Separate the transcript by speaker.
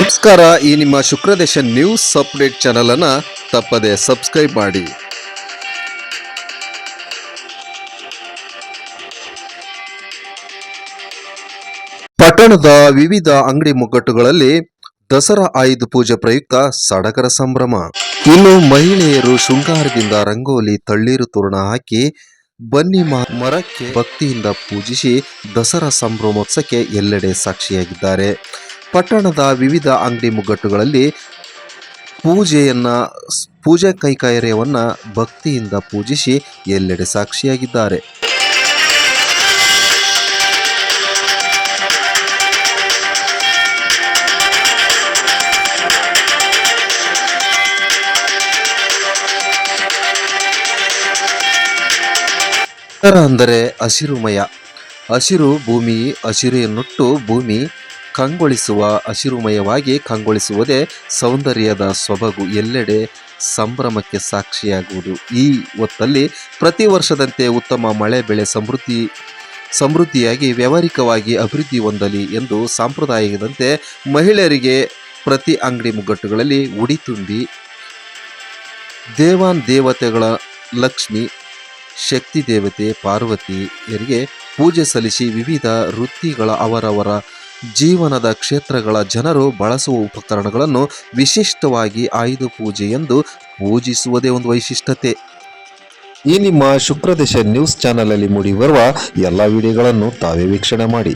Speaker 1: ನಮಸ್ಕಾರ, ಈ ನಿಮ್ಮ ಶುಕ್ರದೇಶ ನ್ಯೂಸ್ ಅಪ್ಡೇಟ್ ಚಾನಲ್ ಅನ್ನ ತಪ್ಪದೆ ಸಬ್ಸ್ಕ್ರೈಬ್ ಮಾಡಿ. ಪಟ್ಟಣದ ವಿವಿಧ ಅಂಗಡಿ ಮುಗ್ಗಟ್ಟುಗಳಲ್ಲಿ ದಸರಾ ಆಯುಧ ಪೂಜೆ ಪ್ರಯುಕ್ತ ಸಡಗರ ಸಂಭ್ರಮ. ಇನ್ನು ಮಹಿಳೆಯರು ಶೃಂಗಾರದಿಂದ ರಂಗೋಲಿ, ತಳ್ಳೀರು ತೋರಣ ಹಾಕಿ ಬನ್ನಿ ಮರಕ್ಕೆ ಭಕ್ತಿಯಿಂದ ಪೂಜಿಸಿ ದಸರಾ ಸಂಭ್ರಮೋತ್ಸವಕ್ಕೆ ಎಲ್ಲೆಡೆ ಸಾಕ್ಷಿಯಾಗಿದ್ದಾರೆ. ಪಟ್ಟಣದ ವಿವಿಧ ಅಂಗಡಿ ಮುಗ್ಗಟ್ಟುಗಳಲ್ಲಿ ಪೂಜೆಯನ್ನ ಪೂಜೆ ಕೈಕಾಯರ್ಯವನ್ನ ಭಕ್ತಿಯಿಂದ ಪೂಜಿಸಿ ಎಲ್ಲೆಡೆ ಸಾಕ್ಷಿಯಾಗಿದ್ದಾರೆ. ಅಂದರೆ ಹಸಿರುಮಯ. ಹಸಿರು ಭೂಮಿ ಹಸಿರಿಯನ್ನುಟ್ಟು ಭೂಮಿ ಕಂಗೊಳಿಸುವ ಹಸಿರುಮಯವಾಗಿ ಕಂಗೊಳಿಸುವುದೇ ಸೌಂದರ್ಯದ ಸೊಬಗು, ಎಲ್ಲೆಡೆ ಸಂಭ್ರಮಕ್ಕೆ ಸಾಕ್ಷಿಯಾಗುವುದು. ಈ ಹೊತ್ತಲ್ಲಿ ಪ್ರತಿ ವರ್ಷದಂತೆ ಉತ್ತಮ ಮಳೆ, ಬೆಳೆ ಸಮೃದ್ಧಿ, ಸಮೃದ್ಧಿಯಾಗಿ ವ್ಯಾವಹಾರಿಕವಾಗಿ ಅಭಿವೃದ್ಧಿ ಹೊಂದಲಿ ಎಂದು ಸಾಂಪ್ರದಾಯಿಕದಂತೆ ಮಹಿಳೆಯರಿಗೆ ಪ್ರತಿ ಅಂಗಡಿ ಮುಗ್ಗಟ್ಟುಗಳಲ್ಲಿ ಉಡಿ ತುಂಬಿ, ದೇವಾನ್ ದೇವತೆಗಳ ಲಕ್ಷ್ಮಿ, ಶಕ್ತಿ ದೇವತೆ ಪಾರ್ವತಿಯರಿಗೆ ಪೂಜೆ ಸಲ್ಲಿಸಿ ವಿವಿಧ ವೃತ್ತಿಗಳ ಅವರವರ ಜೀವನದ ಕ್ಷೇತ್ರಗಳ ಜನರು ಬಳಸುವ ಉಪಕರಣಗಳನ್ನು ವಿಶಿಷ್ಟವಾಗಿ ಆಯುಧ ಪೂಜೆ ಎಂದು ಪೂಜಿಸುವುದೇ ಒಂದು ವೈಶಿಷ್ಟ್ಯತೆ. ಈ ನಿಮ್ಮ ಶುಕ್ರದೇಶ ನ್ಯೂಸ್ ಚಾನಲಲ್ಲಿ ಮೂಡಿಬರುವ ಎಲ್ಲ ವಿಡಿಯೋಗಳನ್ನು ತಾವೇ ವೀಕ್ಷಣೆ ಮಾಡಿ.